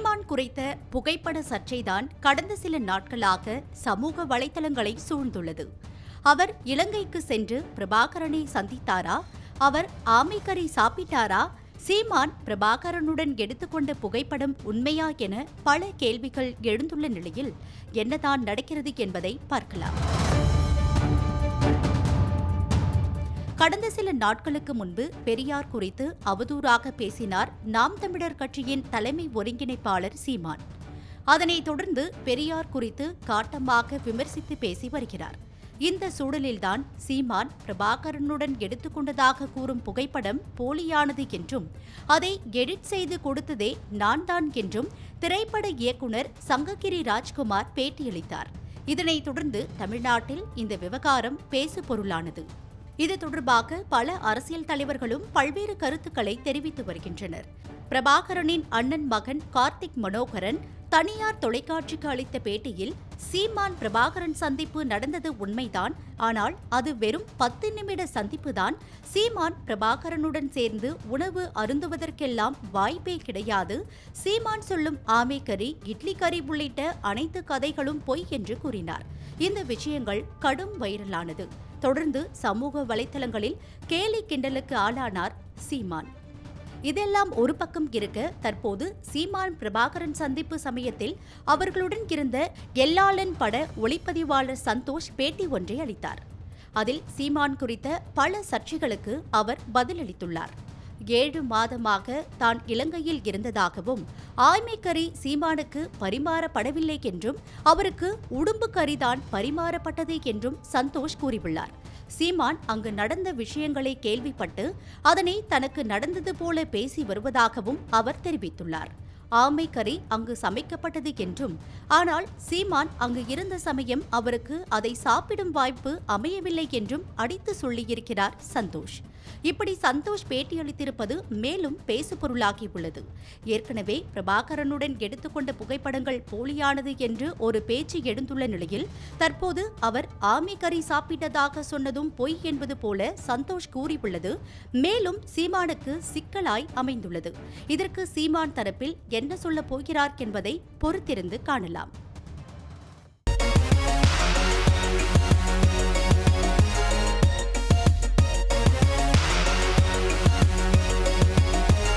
சீமான் குறித்த புகைப்பட சர்ச்சைதான் கடந்த சில நாட்களாக சமூக வலைதளங்களை சூழ்ந்துள்ளது. அவர் இலங்கைக்கு சென்று பிரபாகரனை சந்தித்தாரா? அவர் ஆமைக்கறி சாப்பிட்டாரா? சீமான் பிரபாகரனுடன் எடுத்துக்கொண்ட புகைப்படம் உண்மையா என பல கேள்விகள் எழுந்துள்ள நிலையில் என்னதான் நடக்கிறது என்பதை பார்க்கலாம். கடந்த சில நாட்களுக்கு முன்பு பெரியார் குறித்து அவதூறாக பேசினார் நாம் தமிழர் கட்சியின் தலைமை ஒருங்கிணைப்பாளர் சீமான். அதனைத் தொடர்ந்து பெரியார் குறித்து காட்டமாக விமர்சித்து பேசி வருகிறார். இந்த சூழலில்தான் சீமான் பிரபாகரனுடன் எடுத்துக்கொண்டதாக கூறும் புகைப்படம் போலியானது என்றும் அதை எடிட் செய்து கொடுத்ததே நான் தான் என்றும் திரைப்பட இயக்குனர் சங்ககிரி ராஜ்குமார் பேட்டியளித்தார். இதனைத் தொடர்ந்து தமிழ்நாட்டில் இந்த விவகாரம் பேசு பொருளானது இது தொடர்பாக பல அரசியல் தலைவர்களும் பல்வேறு கருத்துக்களை தெரிவித்து வருகின்றனர். பிரபாகரனின் அண்ணன் மகன் கார்த்திக் மனோகரன் தனியார் தொலைக்காட்சிக்கு அளித்த பேட்டியில் சீமான் பிரபாகரன் சந்திப்பு நடந்தது உண்மைதான் ஆனால் அது வெறும் பத்து நிமிட சந்திப்புதான். சீமான் பிரபாகரனுடன் சேர்ந்து உணவு அருந்துவதற்கெல்லாம் வாய்ப்பே கிடையாது. சீமான் சொல்லும் ஆமை கறி இட்லி கறி உள்ளிட்ட அனைத்து கதைகளும் பொய் என்று கூறினார். இந்த விஷயங்கள் கடும் வைரலானது. தொடர்ந்து சமூக வலைதளங்களில் கேலி கிண்டலுக்கு ஆளானார் சீமான். இதெல்லாம் ஒரு பக்கம் இருக்க தற்போது சீமான் பிரபாகரன் சந்திப்பு சமயத்தில் அவர்களுடன் இருந்த எல்லாளன் பட ஒளிப்பதிவாளர் சந்தோஷ் பேட்டி ஒன்றை அளித்தார். அதில் சீமான் குறித்த பல சர்ச்சைகளுக்கு அவர் பதிலளித்துள்ளார். ஏழு மாதமாக தான் இலங்கையில் இருந்ததாகவும் ஆய்மைக்கறி சீமானுக்கு பரிமாறப்படவில்லை என்றும் அவருக்கு உடும்பு கறிதான் பரிமாறப்பட்டது என்றும் சந்தோஷ் கூறியுள்ளார். சீமான் அங்கு நடந்த விஷயங்களை கேள்விப்பட்டு அதனை தனக்கு நடந்தது போல பேசி வருவதாகவும் அவர் தெரிவித்துள்ளார். ஆமைக்கறி அங்கு சமைக்கப்பட்டது என்றும் ஆனால் சீமான் அங்கு இருந்த சமயம் அவருக்கு அதை சாப்பிடும் வாய்ப்பு அமையவில்லை என்றும் அடித்து சொல்லியிருக்கிறார் சந்தோஷ். இப்படி சந்தோஷ் பேட்டியளித்திருப்பது மேலும் பேசு பொருளாகியுள்ளது ஏற்கனவே பிரபாகரனுடன் எடுத்துக்கொண்ட புகைப்படங்கள் போலியானது என்று ஒரு பேச்சு எழுந்துள்ள நிலையில் தற்போது அவர் ஆமை கறி சாப்பிட்டதாக சொன்னதும் பொய் என்பது போல சந்தோஷ் கூறியுள்ளது. மேலும் சீமானுக்கு சிக்கலாய் அமைந்துள்ளது. இதற்கு சீமான் தரப்பில் என்ன சொல்லப் போகிறார் என்பதை பொறுத்திருந்து காணலாம்.